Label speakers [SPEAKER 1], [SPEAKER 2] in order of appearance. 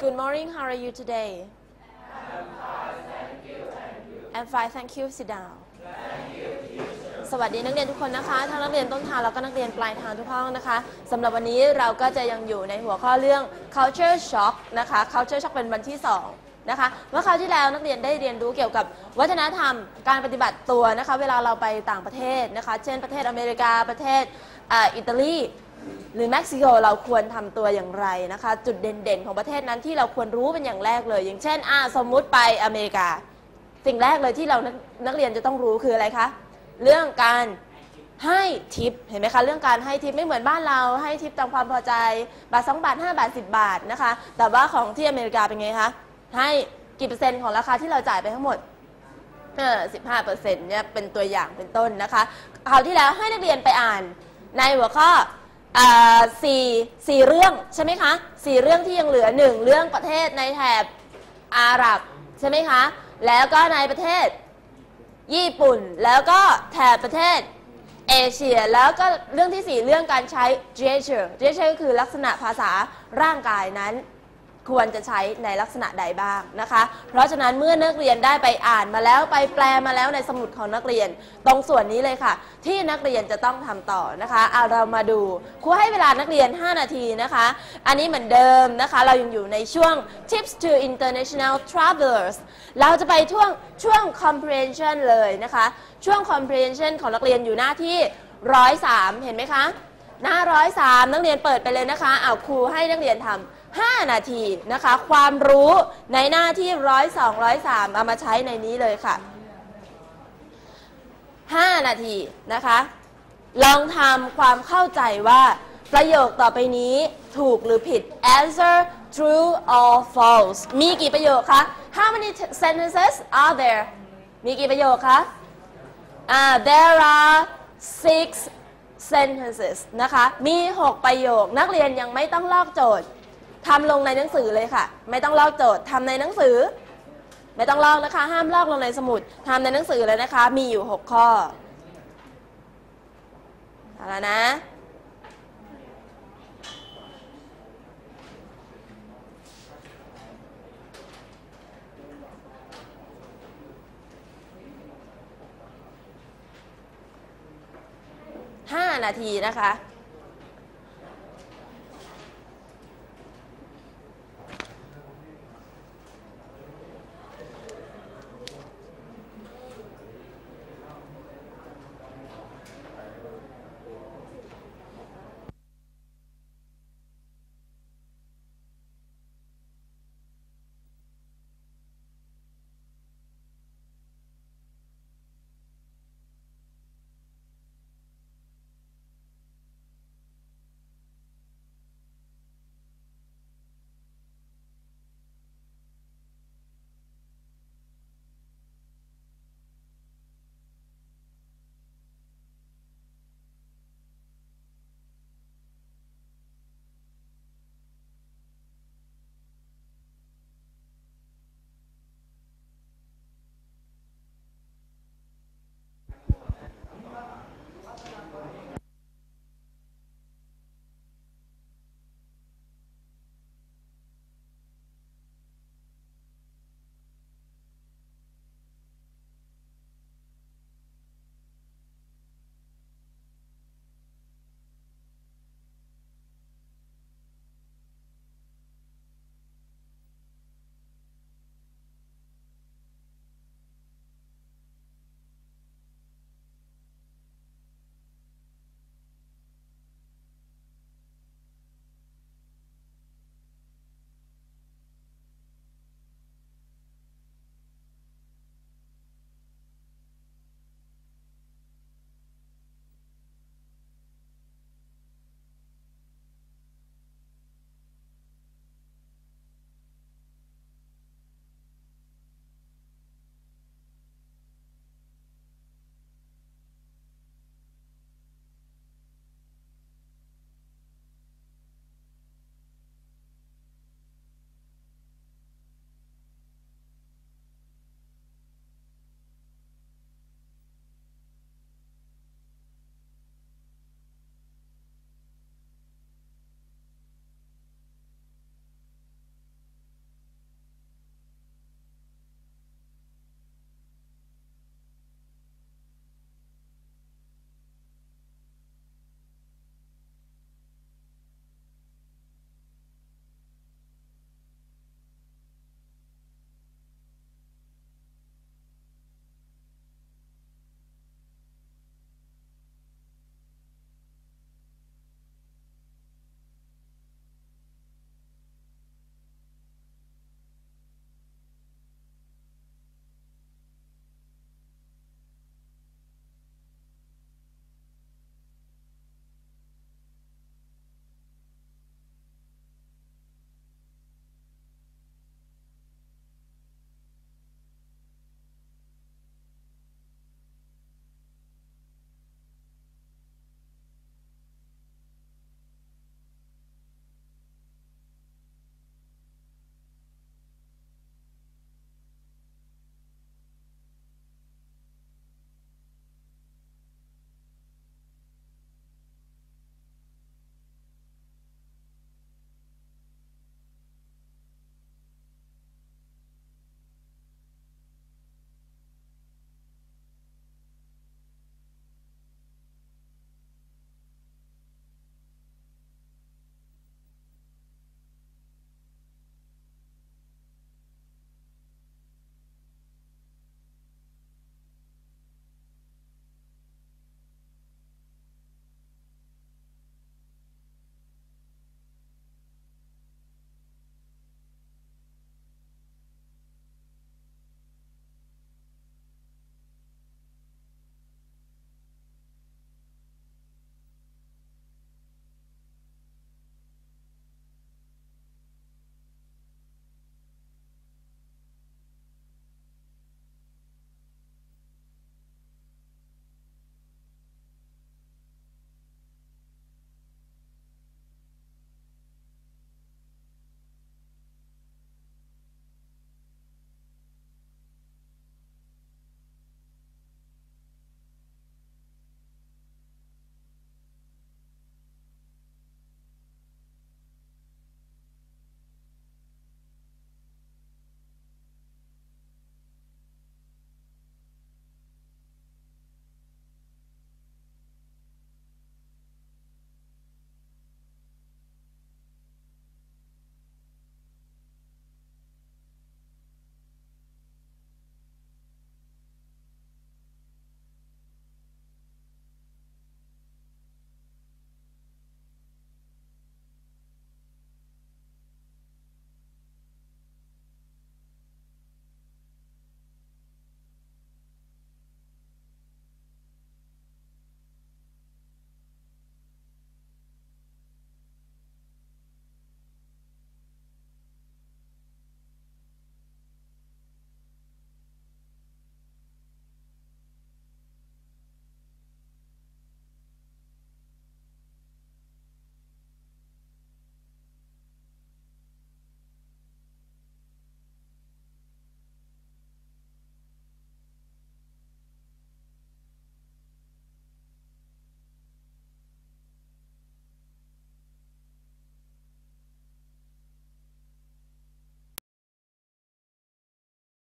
[SPEAKER 1] Good morning. How are you today? I'm fine, thank you. and fine thank you Sit down. สวัสดีนักเรียนทุกคนนะคะทั้งนักเรียนต้นทางแล้วก็นักเรียนปลายทางทุกห้องนะคะสำหรับวันนี้เราก็จะยังอยู่ในหัวข้อเรื่อง culture shock นะคะ culture shock เป็นวันที่ 2 นะคะ เมื่อคราวที่แล้วนักเรียนได้เรียนรู้เกี่ยวกับวัฒนธรรมการปฏิบัติตัวนะคะ เวลาเราไปต่างประเทศนะคะ เช่นประเทศอเมริกาประเทศออิตาลี หรือเม็กซิโกเราควรทำตัวอย่างไรนะคะ จุดเด่นๆ ของประเทศนั้นที่เราควรรู้เป็นอย่างแรกเลย อย่างเช่นอ่าสมมุติไปอเมริกา สิ่งแรกเลยที่เรานักนักเรียนจะต้องรู้คืออะไรคะ เรื่องการให้ทิปเห็นไหมคะ เรื่องการให้ทิปไม่เหมือนบ้านเราให้ทิปตามความพอใจ บาท2บาท5บาท10บาทนะคะ แต่ว่าของที่อเมริกาเป็นไงคะให้กี่เปอร์เซ็นต์ของราคาที่เราจ่ายไปทั้งหมดเออ15เปอร์เซ็นต์เนี่ยเป็นตัวอย่างเป็นต้นนะคะคราวที่แล้วให้นักเรียนไปอ่านในหัวข้อ อ่าสี่สี่เรื่องใช่ไหมคะสี่เรื่องที่ยังเหลือหนึ่งเรื่องประเทศในแถบอาหรับใช่ไหมคะ แล้วก็ในประเทศญี่ปุ่น แล้วก็แถบประเทศเอเชีย แล้วก็เรื่องที่สี่เรื่องการใช้ gesture gesture ก็คือลักษณะภาษาร่างกายนั้น ควรจะใช้ในลักษณะใดบ้างนะคะ เพราะฉะนั้นเมื่อนักเรียนได้ไปอ่านมาแล้วไปแปลมาแล้วในสมุดของนักเรียน ตรงส่วนนี้เลยค่ะ ที่นักเรียนจะต้องทำต่อนะคะเอาเรามาดูครูให้เวลานักเรียน 5 นาทีนะคะ อันนี้เหมือนเดิมนะคะ เรายังอยู่ในช่วง tips to international travelers เราจะไปช่วงช่วง comprehension เลยนะคะ ช่วง comprehension ของนักเรียนอยู่หน้าที่ 103 เห็นไหมคะ หน้าร้อยสามนักเรียนเปิดไปเลยนะคะเอาครูให้นักเรียนทำ 5 นาทีนะคะ ความรู้ในหน้าที่ร้อยสองร้อยสามเอามาใช้ในนี้เลยค่ะ 5 นาทีนะคะ ลองทำความเข้าใจว่าประโยคต่อไปนี้ถูกหรือผิด answer true or false มีกี่ประโยคคะ how many sentences are there มีกี่ประโยคคะอ่า there are six sentences นะคะ มี 6 ประโยค นักเรียนยังไม่ต้องลอกโจทย์ ทำลงในหนังสือเลยค่ะ ไม่ต้องลอกโจทย์ทำในหนังสือ ไม่ต้องลอกนะคะ ห้ามลอกลงในสมุดทำในหนังสือเลยนะคะ มีอยู่ 6 ข้อเอาละนะ5 นาทีนะคะ